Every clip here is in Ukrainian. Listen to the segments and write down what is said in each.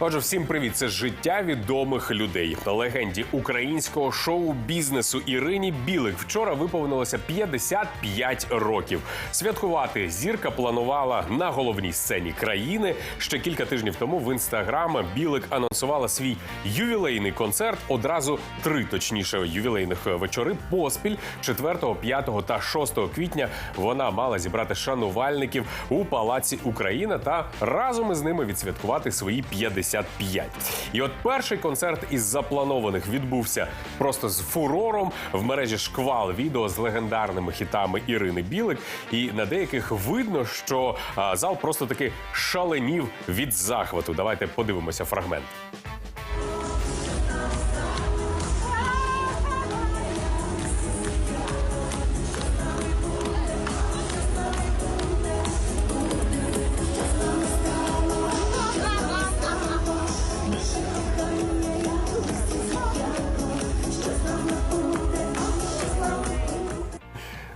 Отже, всім привіт! Це життя відомих людей. Легенді українського шоу-бізнесу Ірині Білик вчора виповнилося 55 років. Святкувати зірка планувала на головній сцені країни. Ще кілька тижнів тому в інстаграм Білик анонсувала свій ювілейний концерт. Одразу три точніше ювілейних вечори поспіль 4, 5 та 6 квітня. Вона мала зібрати шанувальників у палаці Україна та разом із ними відсвяткувати свої 55. І от перший концерт із запланованих відбувся просто з фурором в мережі шквал відео з легендарними хітами Ірини Білик. І на деяких видно, що зал просто таки шаленів від захвату. Давайте подивимося фрагмент.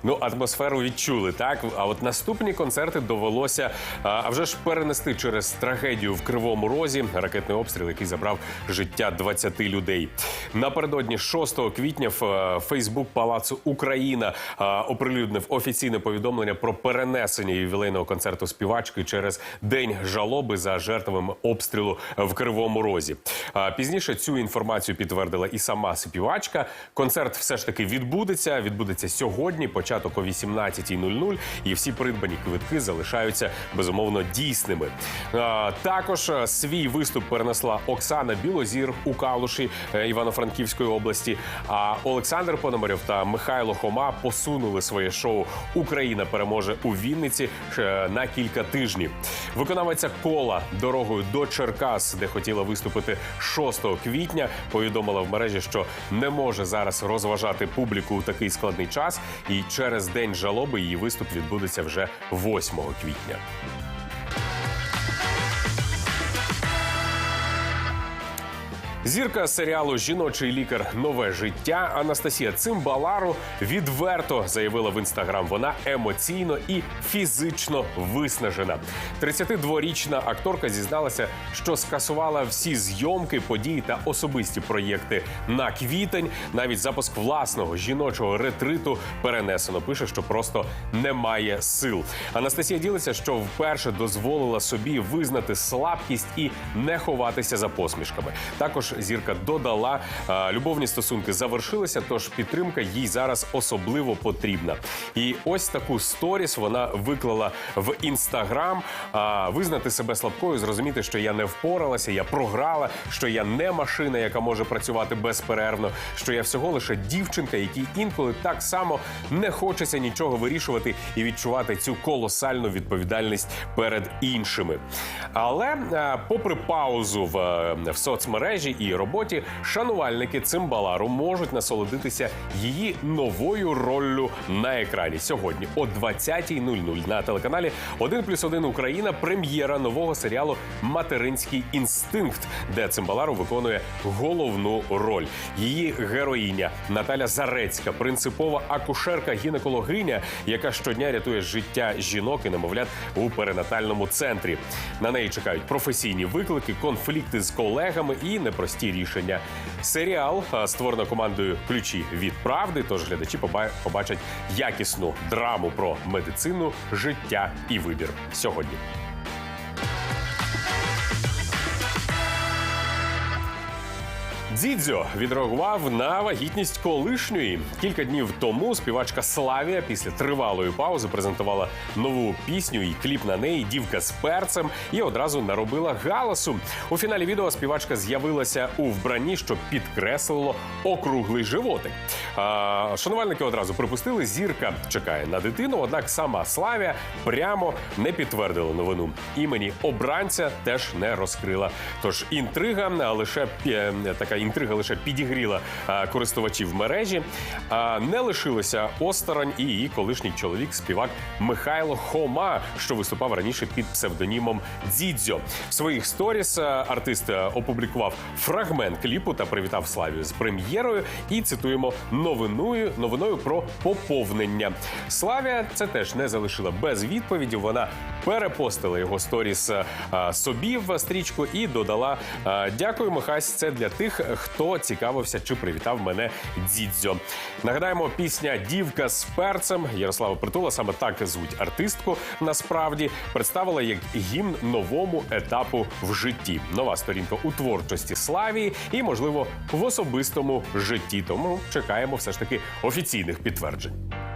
Ну, атмосферу відчули, так. А от наступні концерти довелося а, вже ж перенести через трагедію в Кривому Розі, ракетний обстріл, який забрав життя 20 людей. Напередодні 6 квітня в е, Фейсбук Палацу Україна оприлюднив офіційне повідомлення про перенесення ювілейного концерту співачки через день жалоби за жертвами обстрілу в Кривому Розі. Пізніше цю інформацію підтвердила і сама співачка. Концерт все ж таки відбудеться. Відбудеться сьогодні. Початок о 18.00, і всі придбані квитки залишаються безумовно дійсними. Також свій виступ перенесла Оксана Білозір у Калуші е, Івано-Франківської області. А Олександр Пономарьов та Михайло Хома посунули своє шоу Україна переможе у Вінниці е, на кілька тижнів. Виконавиця кола дорогою до Черкас, де хотіла виступити 6 квітня, повідомила в мережі, що не може зараз розважати публіку у такий складний час, і через день жалоби її виступ відбудеться вже 8 квітня. Зірка серіалу Жіночий лікар Нове життя Анастасія Цимбалару відверто заявила в інстаграм. Вона емоційно і фізично виснажена. 32-річна акторка зізналася, що скасувала всі зйомки, події та особисті проєкти на квітень. Навіть запуск власного жіночого ретриту перенесено. Пише, що просто немає сил. Анастасія ділиться, що вперше дозволила собі визнати слабкість і не ховатися за посмішками. Також зірка додала, любовні стосунки завершилися, тож підтримка їй зараз особливо потрібна. І ось таку сторіс вона виклала в інстаграм. Визнати себе слабкою, зрозуміти, що я не впоралася, я програла, що я не машина, яка може працювати безперервно, що я всього лише дівчинка, якій інколи так само не хочеться нічого вирішувати і відчувати цю колосальну відповідальність перед іншими. Але попри паузу в, е, в соцмережі і роботі, шанувальники цимбалару можуть насолодитися її новою роллю на екрані сьогодні о 20.00 на телеканалі 1 плюс 1 Україна. Прем'єра нового серіалу Материнський інстинкт, де цимбалару виконує головну роль. Її героїня Наталя Зарецька, принципова акушерка-гінекологиня, яка щодня рятує життя жінок і немовлят у перинатальному центрі. На неї чекають професійні виклики, конфлікти з колегами і непрості рішення. Серіал створено командою ключі від правди. Тож глядачі побачать якісну драму про медицину, життя і вибір сьогодні. Дзідзьо відреагував на вагітність колишньої. Кілька днів тому співачка Славія після тривалої паузи презентувала нову пісню і кліп на неї Дівка з перцем і одразу наробила галасу. У фіналі відео співачка з'явилася у вбранні, що підкреслило округлий животик. А, шанувальники одразу припустили, зірка чекає на дитину. Однак сама Славія прямо не підтвердила новину. Імені обранця теж не розкрила. Тож інтрига лише е, така інтрига інтрига лише підігріла е, користувачів мережі. Е, Не лишилося осторонь і її колишній чоловік, співак Михайло Хома, що виступав раніше під псевдонімом Дзідзьо. В своїх сторіс е, артист опублікував фрагмент кліпу та привітав Славію з прем'єрою. І цитуємо новиною новиною про поповнення. Славія це теж не залишила без відповіді. Вона перепостила його сторіс собі в стрічку і додала дякую, Михась. Це для тих, хто цікавився чи привітав мене Дідзьо. Нагадаємо, пісня Дівка з перцем Ярослава Притула саме так звуть артистку. Насправді представила як гімн новому етапу в житті. Нова сторінка у творчості Славії і, можливо, в особистому житті. Тому чекаємо все ж таки офіційних підтверджень.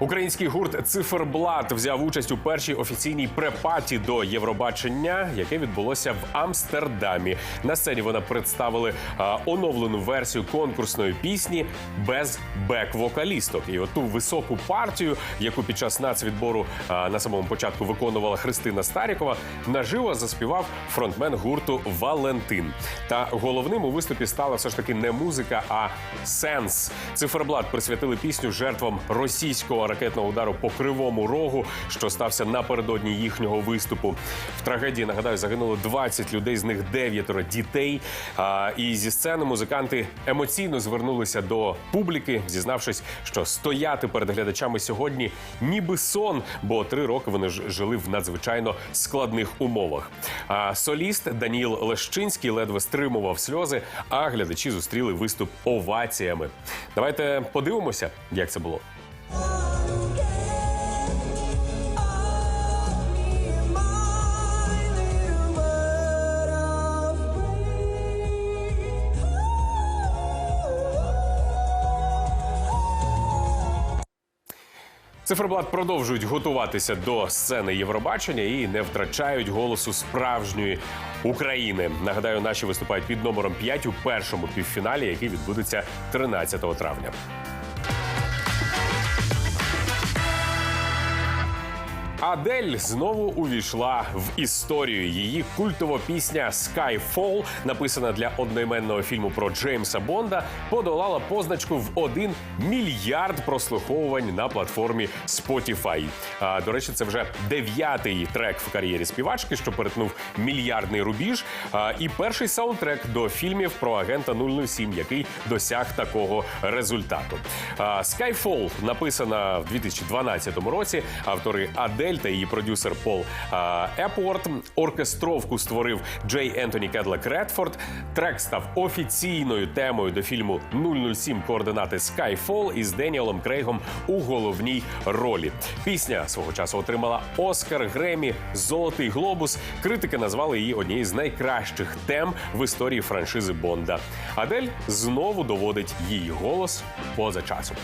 Український гурт Циферблат взяв участь у першій офіційній препаті до Євробачення, яке відбулося в Амстердамі. На сцені вона представили а, оновлену версію конкурсної пісні без бек-вокалісток. І оту високу партію, яку під час нацвідбору а, на самому початку виконувала Христина Старікова, наживо заспівав фронтмен гурту Валентин. Та головним у виступі стала все ж таки не музика, а сенс. Циферблат присвятили пісню жертвам російського ракетного удару по кривому рогу, що стався напередодні їхнього виступу. В трагедії нагадаю загинуло 20 людей, з них дев'ятеро дітей. А, і зі сцени музиканти емоційно звернулися до публіки, зізнавшись, що стояти перед глядачами сьогодні ніби сон, бо три роки вони ж жили в надзвичайно складних умовах. А соліст Даніл Лещинський ледве стримував сльози, а глядачі зустріли виступ оваціями. Давайте подивимося, як це було. Циферблат продовжують готуватися до сцени Євробачення і не втрачають голосу справжньої України. Нагадаю, наші виступають під номером 5 у першому півфіналі, який відбудеться 13 травня. Адель знову увійшла в історію. Її культова пісня Skyfall, написана для одноіменного фільму про Джеймса Бонда, подолала позначку в 1 мільярд прослуховувань на платформі Spotify. А, до речі, це вже дев'ятий трек в кар'єрі співачки, що перетнув мільярдний рубіж. А, і перший саундтрек до фільмів про агента 007, який досяг такого результату. А, Skyfall написана в 2012 році. Автори Адель та її продюсер Пол а, Епворт. Оркестровку створив Джей Ентоні Кедлек Редфорд. Трек став офіційною темою до фільму 007 координати Skyfall із Деніелом Крейгом у головній ролі. Пісня свого часу отримала Оскар, Гремі, Золотий Глобус. Критики назвали її однією з найкращих тем в історії франшизи Бонда. Адель знову доводить її голос поза часом.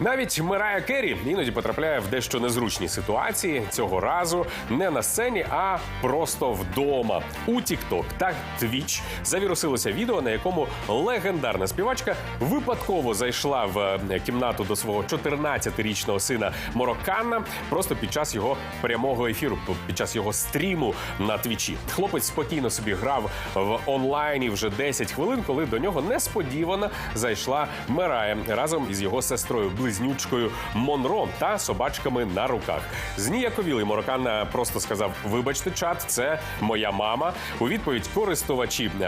Навіть Мирая Керрі іноді потрапляє в дещо незручні ситуації цього разу не на сцені, а просто вдома. У TikTok та Twitch завірусилося відео, на якому легендарна співачка випадково зайшла в е, кімнату до свого 14-річного сина Мороккана просто під час його прямого ефіру, під час його стріму на твічі. Хлопець спокійно собі грав в онлайні вже 10 хвилин, коли до нього несподівано зайшла Мерая разом із його сестрою близнючкою Монро та собачками на руках. Зніяковілий Морокан просто сказав: Вибачте, чат, це моя мама. У відповідь користувачі е,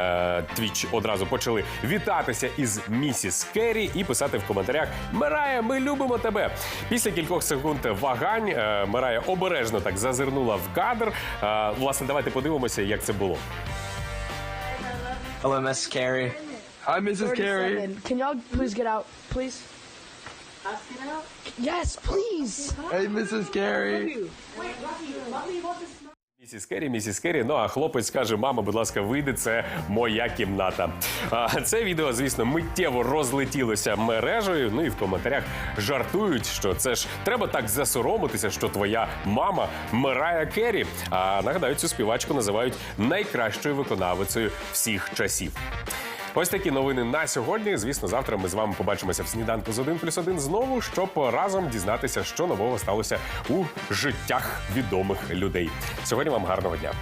Twitch одразу почали вітатися із місіс Керрі і писати в коментарях: Мерая, ми любимо тебе. Після кількох секунд вагань е, Мерая обережно так зазирнула в кадр. Е, власне, давайте подивимося, як це було. Hello, Miss Carrie. Hi, Mrs. Carey. Can y'all please get out, please? Us get out? Yes, please. Hey, Mrs. Carey. Wait. Місіс Керрі, місіс Керрі. Ну а хлопець каже: мама, будь ласка, вийди, це моя кімната. А, це відео, звісно, миттєво розлетілося мережею. Ну і в коментарях жартують, що це ж треба так засоромитися, що твоя мама Мерая Керрі. А нагадаю, цю співачку називають найкращою виконавицею всіх часів. Ось такі новини на сьогодні. Звісно, завтра ми з вами побачимося в сніданку з 1 плюс 1 знову, щоб разом дізнатися, що нового сталося у життях відомих людей. Сьогодні вам гарного дня.